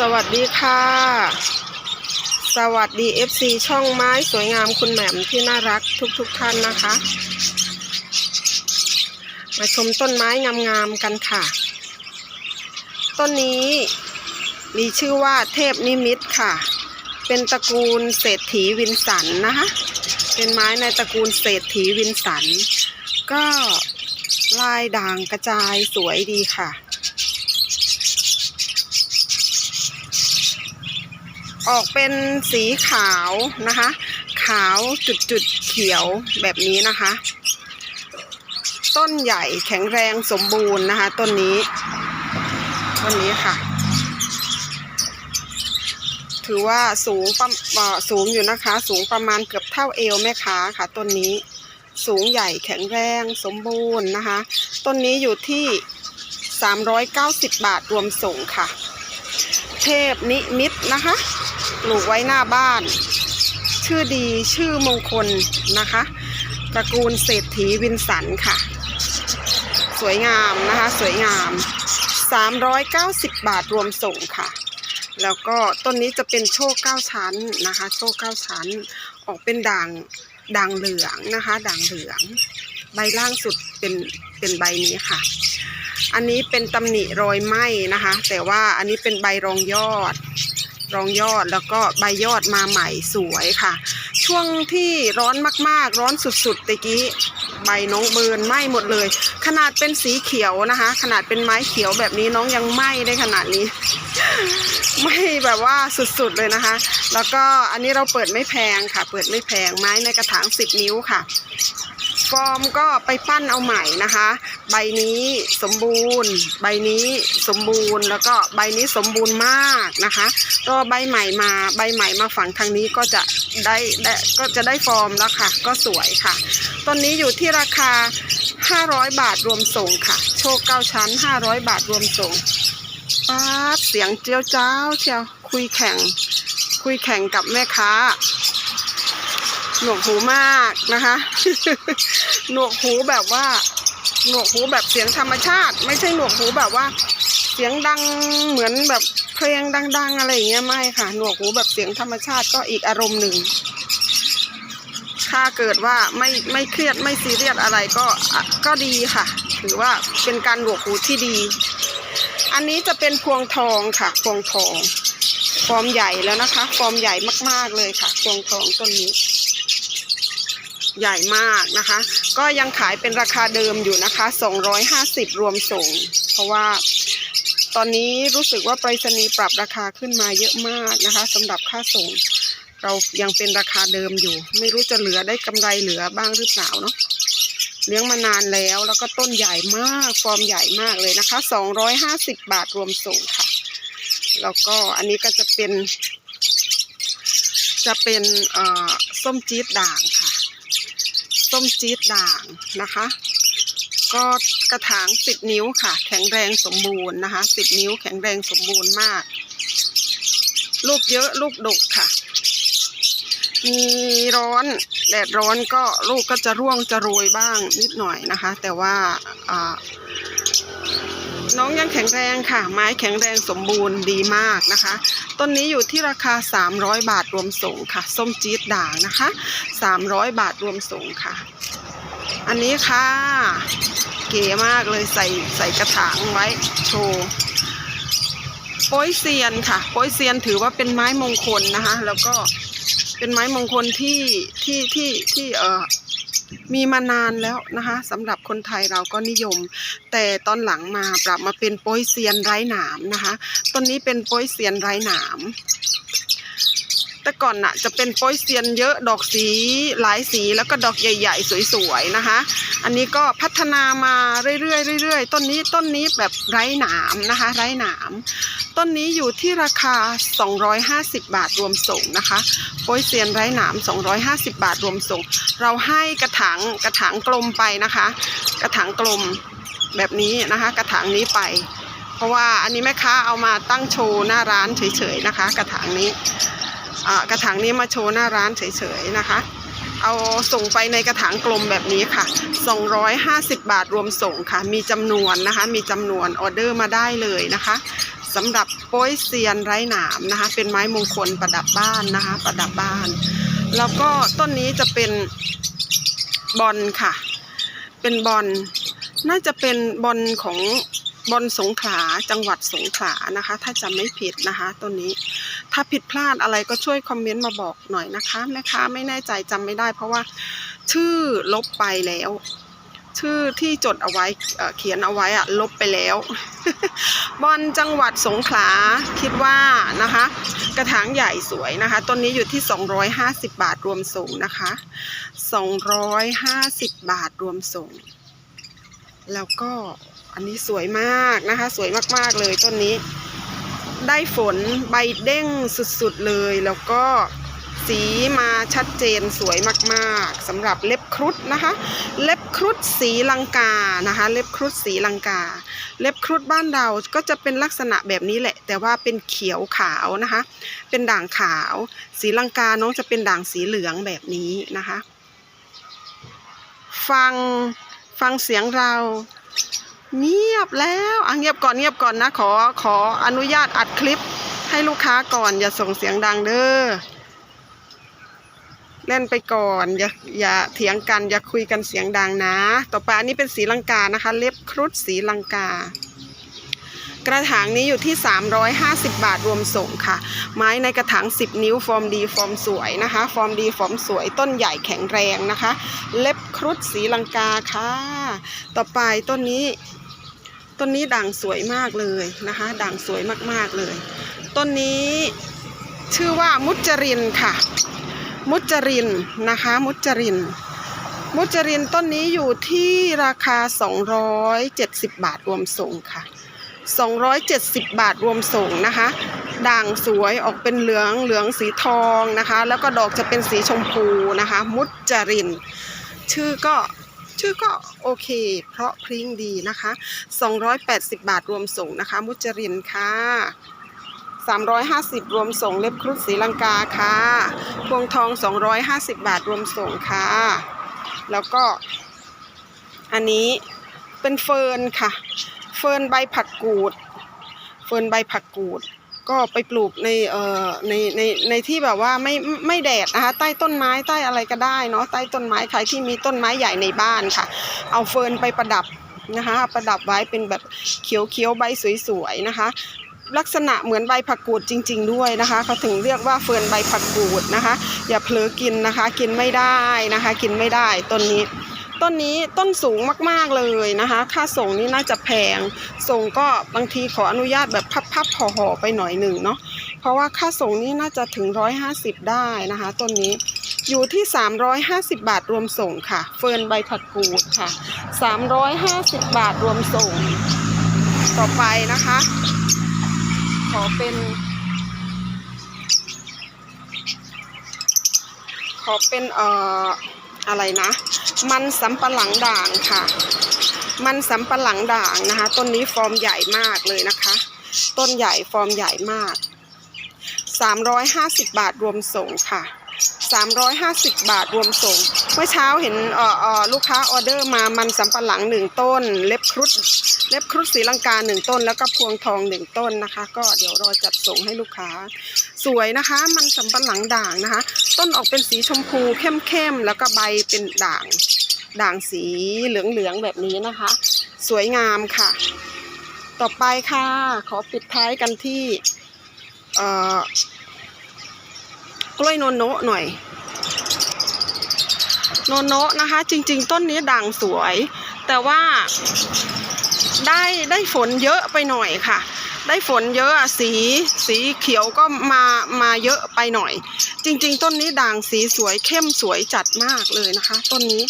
สวัสดีค่ะ สวัสดี FC ช่องไม้สวยงามคุณแหม่มที่น่ารักทุกๆทท่านนะคะ มาชมต้นไม้งามๆกันค่ะ ต้นนี้มีชื่อว่าเทพนิมิตค่ะ เป็นตระกูลเศรษฐีวินสันนะคะ เป็นไม้ในตระกูลเศรษฐีวินสัน ก็ลายด่างกระจายสวยดีค่ะ ออกเป็นสีขาวนะคะ ขาวจุดจุดๆเขียวแบบนี้นะคะ ต้นใหญ่แข็งแรงสมบูรณ์นะคะ ต้นนี้ ต้นนี้ค่ะ ถือว่าสูงประสูงอยู่นะคะ สูงประมาณเกือบเท่าเอวแม่ค้าค่ะ ต้นนี้สูงใหญ่แข็งแรงสมบูรณ์นะคะ ต้นนี้อยู่ที่ 390 บาทรวมส่งค่ะ เทพนิมิตนะคะปลูกไว้หน้าบ้าน ชื่อดีชื่อมงคลนะคะตระกูลเศรษฐีวินสันค่ะ สวยงามนะคะสวยงาม 390 บาทรวมส่งค่ะ แล้วก็ต้นนี้จะเป็นโชคเก้าชั้นนะคะ โชคเก้าชั้นออกเป็นด่างด่างเหลืองนะคะ ด่างเหลือง ใบล่างสุดเป็นเป็นใบนี้ค่ะ อันนี้เป็นตำหนิรอยไหมนะคะ แต่ว่าอันนี้เป็นใบรองยอด รองยอดแล้วก็ใบยอดมาใหม่สวยค่ะ ช่วงที่ร้อนมากๆ ร้อนสุดๆตะกี้ใบน้องเบิร์นไหม้หมดเลย ขนาดเป็นสีเขียวนะคะ ขนาดเป็นไม้เขียวแบบนี้น้องยังไหม้ได้ขนาดนี้ไหมแบบว่าสุดๆเลยนะคะ แล้วก็อันนี้เราเปิดไม่แพงค่ะ เปิดไม่แพงไม้ในกระถาง 10 นิ้วค่ะ ฟอร์มก็ไปปั้นเอาใหม่นะคะ ใบนี้สมบูรณ์ ใบนี้สมบูรณ์ แล้วก็ใบนี้สมบูรณ์มากนะคะก็ใบใหม่มาใบใหม่มาฝังทางนี้ก็จะได้ได้ก็จะได้ฟอร์มแล้วค่ะ ก็สวยค่ะต้นนี้อยู่ที่ราคา 500 บาทรวมส่งค่ะ โชคเก้าชั้น 500 บาทรวมส่งป๊าดเสียงเจียวเจ้าเชียวคุยแข่ง คุยแข่งกับแม่ค้าหนวกหูมากนะคะ หนวกหูแบบว่า หนวกหูแบบเสียงธรรมชาติ ไม่ใช่หนวกหูแบบว่า เสียงดังเหมือนแบบเพลงดัง ๆ อะไรอย่างเงี้ยไม่ค่ะ หนวกหูแบบเสียงธรรมชาติก็อีกอารมณ์หนึ่ง ถ้าเกิดว่าไม่ไม่เครียดไม่ซีเรียสอะไรก็ก็ดีค่ะ ถือว่าเป็นการหนวกหูที่ดี อันนี้จะเป็นพวงทองค่ะ พวงทอง ฟอร์มใหญ่แล้วนะคะ ฟอร์มใหญ่มากๆเลยค่ะ พวงทองต้นนี้ ใหญ่มากนะคะ ก็ยังขายเป็นราคาเดิมอยู่นะคะ 250 รวมส่ง เพราะว่าตอนนี้รู้สึกว่าไปรษณีย์ปรับราคาขึ้นมาเยอะมากนะคะสำหรับค่าส่ง เรายังเป็นราคาเดิมอยู่ ไม่รู้จะเหลือได้กำไรเหลือบ้างหรือเปล่าเนาะเลี้ยงมานานแล้วแล้วก็ต้นใหญ่มากฟอร์มใหญ่มากเลยนะคะ 250 บาทรวมส่งค่ะ แล้วก็อันนี้ก็จะเป็น จะเป็นอ่อส้มจี๊ดด่างค่ะ ส้มจี๊ดด่างนะคะ ก็กระถาง10นิ้วค่ะ แข็งแรงสมบูรณ์นะคะ10นิ้วแข็งแรงสมบูรณ์มาก ลูกเยอะลูกดกค่ะ มีร้อนแดดร้อนก็ลูกก็จะร่วงจะโรยบ้างนิดหน่อยนะคะ แต่ว่าน้องยังแข็งแรงค่ะ ไม้แข็งแรงสมบูรณ์ดีมากนะคะ ต้นนี้อยู่ที่ราคา 300 บาทรวมส่งค่ะ ส้มจี๊ดด่างนะคะ 300 บาทรวมส่งค่ะ อันนี้ค่ะ เก๋มากเลยใส่ใส่กระถางไว้โชว์โป้ยเซียนค่ะโป้ยเซียนถือว่าเป็นไม้มงคลนะคะ แล้วก็เป็นไม้มงคลที่ที่ที่ที่เออ มีมานานแล้วนะคะสำหรับคนไทยเราก็นิยม แต่ตอนหลังมาปรับมาเป็นโป้ยเซียนไร้หนามนะคะต้นนี้เป็นโป้ยเซียนไร้หนาม แต่ก่อนน่ะจะเป็นโป้ยเซียนเยอะดอกสีหลายสีแล้วก็ดอกใหญ่ ๆ สวยๆนะคะ อันนี้ก็พัฒนามาเรื่อยๆเรื่อยๆต้นนี้ต้นนี้แบบไร้หนามนะคะ ไร้หนาม ต้นนี้อยู่ที่ราคา 250 บาทรวมส่งนะคะโป้ยเซียนไร้หนาม 250 บาทรวมส่ง เราให้กระถางกระถางกลมไปนะคะ กระถางกลมแบบนี้นะคะ กระถางนี้ไป เพราะว่าอันนี้แม่ค้าเอามาตั้งโชว์หน้าร้านเฉยๆนะคะ กระถางนี้กระถางนี้มาโชว์หน้าร้านเฉยๆนะคะเอาส่งไปในกระถางกลมแบบนี้ค่ะ 250 บาทรวมส่งค่ะ มีจำนวนนะคะ มีจำนวนออเดอร์มาได้เลยนะคะ สำหรับโป้ยเซียนไร้หนามนะคะ เป็นไม้มงคลประดับบ้านนะคะ ประดับบ้าน แล้วก็ต้นนี้จะเป็นบอลค่ะ เป็นบอลน่าจะเป็นบอลของบอลสงขลาจังหวัดสงขลานะคะ ถ้าจำไม่ผิดนะคะต้นนี้ ถ้าผิดพลาดอะไรก็ช่วยคอมเมนต์มาบอกหน่อยนะคะแม่ค้าไม่แน่ใจจำไม่ได้ เพราะว่าชื่อลบไปแล้ว ชื่อที่จดเอาไว้เขียนเอาไว้อะลบไปแล้ว บอลจังหวัดสงขลาคิดว่านะคะ กระถางใหญ่สวยนะคะ ต้นนี้อยู่ที่ 250 บาทรวมส่งนะคะ 250 บาทรวมส่ง แล้วก็อันนี้สวยมากนะคะ สวยมากๆเลยต้นนี้ ได้ฝนใบเด้งสุดๆเลยแล้วก็ สีมาชัดเจนสวยมากๆสำหรับเล็บครุฑนะคะ เล็บครุฑสีลังกานะคะ เล็บครุฑสีลังกา เล็บครุฑบ้านเราก็จะเป็นลักษณะแบบนี้แหละ แต่ว่าเป็นเขียวขาวนะคะ เป็นด่างขาว สีลังกาน้องจะเป็นด่างสีเหลืองแบบนี้นะคะ ฟังฟังเสียงเราเงียบแล้วอะเงียบก่อนเงียบก่อนนะขอขออนุญาตอัดคลิปให้ลูกค้าก่อนอย่าส่งเสียงดังเด้อ เล่นไปก่อนอย่าอย่าเถียงกัน อย่าคุยกันเสียงดังนะ ต่อไปอันนี้เป็นสีลังกานะคะ เล็บครุฑสีลังกา กระถางนี้อยู่ที่ 350 บาทรวมส่งค่ะ ไม้ในกระถาง 10 นิ้ว ฟอร์มดี ฟอร์มสวยนะคะ ฟอร์มดี ฟอร์มสวย ต้นใหญ่แข็งแรงนะคะ เล็บครุฑสีลังกาค่ะ ต่อไปต้นนี้ต้นนี้ด่างสวยมากเลยนะคะ ด่างสวยมากๆเลย ต้นนี้ชื่อว่ามุจรินค่ะ มุจรินนะคะ มุจริน มุจรินต้นนี้อยู่ที่ราคา 270 บาทรวมส่งค่ะ 270 บาทรวมส่งนะคะ ด่างสวยออกเป็นเหลืองเหลืองสีทองนะคะ แล้วก็ดอกจะเป็นสีชมพูนะคะ มุจริน ชื่อก็ชื่อก็โอเค เพราะพริ้งดีนะคะ 280 บาทรวมส่งนะคะ มุจรินค่ะ 350 รวมส่งเล็บครุฑสีลังกาค่ะพวงทอง 250 บาทรวมส่งค่ะ แล้วก็ อันนี้เป็นเฟิร์นค่ะ เฟิร์นใบผักกูด เฟิร์นใบผักกูด ก็ไปปลูกในเอ่อในในในที่แบบว่าไม่ไม่แดดนะคะ ใต้ต้นไม้ใต้อะไรก็ได้เนาะใต้ต้นไม้ใครที่มีต้นไม้ใหญ่ในบ้านค่ะ เอาเฟิร์นไปประดับนะคะประดับไว้เป็นแบบเขียวเขียวๆใบสวยๆนะคะ ลักษณะเหมือนใบผักกูดจริง ๆ ด้วยนะคะเขาถึงเรียกว่าเฟิร์นใบผักกูดนะคะ อย่าเผลอกินนะคะ กินไม่ได้นะคะ กินไม่ได้ต้นนี้ต้นนี้ต้นสูงมากๆเลยนะคะ ค่าส่งนี่น่าจะแพง ส่งก็บางทีขออนุญาตแบบพับๆห่อๆไปหน่อยหนึ่งเนาะ เพราะว่าค่าส่งนี่น่าจะถึง 150 ได้นะคะต้นนี้อยู่ที่ 350 บาทรวมส่งค่ะ เฟิร์นใบผักกูดค่ะ 350 บาทรวมส่ง ต่อไปนะคะ ขอเป็น ขอเป็นเอ่ออะไรนะ มันสำปะหลังด่างค่ะ มันสำปะหลังด่างนะคะ ต้นนี้ฟอร์มใหญ่มากเลยนะคะ ต้นใหญ่ฟอร์มใหญ่มาก 350 บาทรวมส่งค่ะ 350 บาทรวมส่ง เมื่อเช้าเห็นเอ่อเอ่อลูกค้าออเดอร์มามันสำปะหลังหนึ่งต้น เล็บครุฑเล็บครุฑสีลังกาหนึ่งต้น แล้วก็พวงทองหนึ่งต้นนะคะ ก็เดี๋ยวรอจัดส่งให้ลูกค้า สวยนะคะ มันสำปะหลังด่างนะคะ ต้นออกเป็นสีชมพูเข้มๆแล้วก็ใบเป็นด่าง ด่างสีเหลืองๆแบบนี้นะคะ สวยงามค่ะ ต่อไปค่ะ ขอปิดท้ายกันที่เอ่อ ล้วยโนโนะหน่อย โนโนะนะคะ จริง ๆ ต้นนี้ด่างสวย แต่ว่าได้ได้ฝนเยอะไปหน่อยค่ะ ได้ฝนเยอะอะสีสีเขียวก็มามาเยอะไปหน่อย จริง ๆ ต้นนี้ด่างสีสวยเข้มสวยจัดมากเลยนะคะ ต้นนี้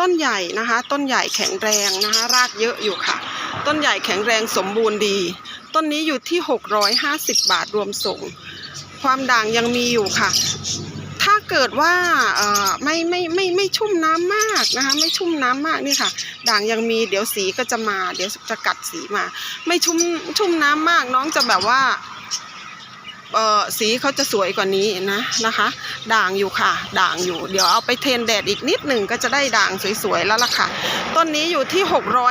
ต้นใหญ่นะคะ ต้นใหญ่แข็งแรงนะคะ รากเยอะอยู่ค่ะ ต้นใหญ่แข็งแรงสมบูรณ์ดี ต้นนี้อยู่ที่ 650 บาทรวมส่ง ความด่างยังมีอยู่ค่ะ ถ้าเกิดว่าเอ่อไม่ไม่ไม่ไม่ชุ่มน้ำมากนะคะ ไม่ชุ่มน้ำมากนี่ค่ะ ด่างยังมีเดี๋ยวสีก็จะมา เดี๋ยวจะกัดสีมา ไม่ชุ่มชุ่มน้ำมากน้องจะแบบว่า เอ่อสีเขาจะสวยกว่านี้นะนะคะ ด่างอยู่ค่ะ ด่างอยู่ เดี๋ยวเอาไปเทนแดดอีกนิดหนึ่งก็จะได้ด่างสวยๆแล้วล่ะค่ะ ต้นนี้อยู่ที่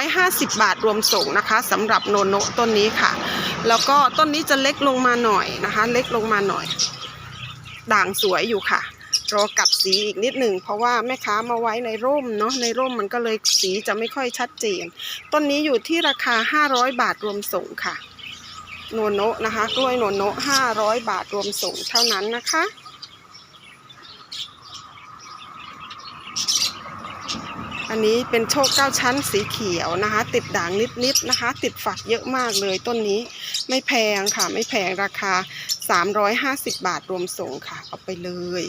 650 บาทรวมส่งนะคะสำหรับโนโนะต้นนี้ค่ะ แล้วก็ต้นนี้จะเล็กลงมาหน่อยนะคะ เล็กลงมาหน่อย ด่างสวยอยู่ค่ะรอกัดสีอีกนิดหนึ่งเพราะว่าแม่ค้ามาไว้ในร่มเนาะในร่มมันก็เลยสีจะไม่ค่อยชัดเจน ต้นนี้อยู่ที่ราคา 500 บาทรวมส่งค่ะ โนโนะนะคะ กล้วยโนโนะ500บาทรวมส่งเท่านั้นนะคะ อันนี้เป็นโชคเก้าชั้นสีเขียวนะคะ ติดด่างนิดๆนะคะ ติดฝักเยอะมากเลยต้นนี้ไม่แพงค่ะ ไม่แพงราคา 350 บาทรวมส่งค่ะ เอาไปเลย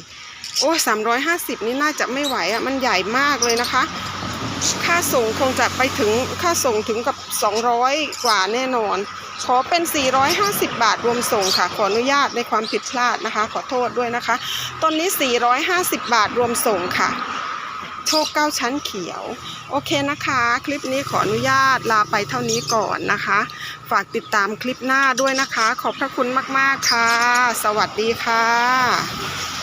โอ้350นี่น่าจะไม่ไหวอะมันใหญ่มากเลยนะคะค่าส่งคงจะไปถึงค่าส่งถึงกับ 200 กว่าแน่นอน ขอเป็น 450 บาทรวมส่งค่ะ ขออนุญาตในความผิดพลาดนะคะ ขอโทษด้วยนะคะต้นนี้ 450 บาทรวมส่งค่ะ โชคเก้าชั้นเขียว โอเคนะคะ คลิปนี้ขออนุญาตลาไปเท่านี้ก่อนนะคะ ฝากติดตามคลิปหน้าด้วยนะคะ ขอบพระคุณมาก ๆ ค่ะ สวัสดีค่ะ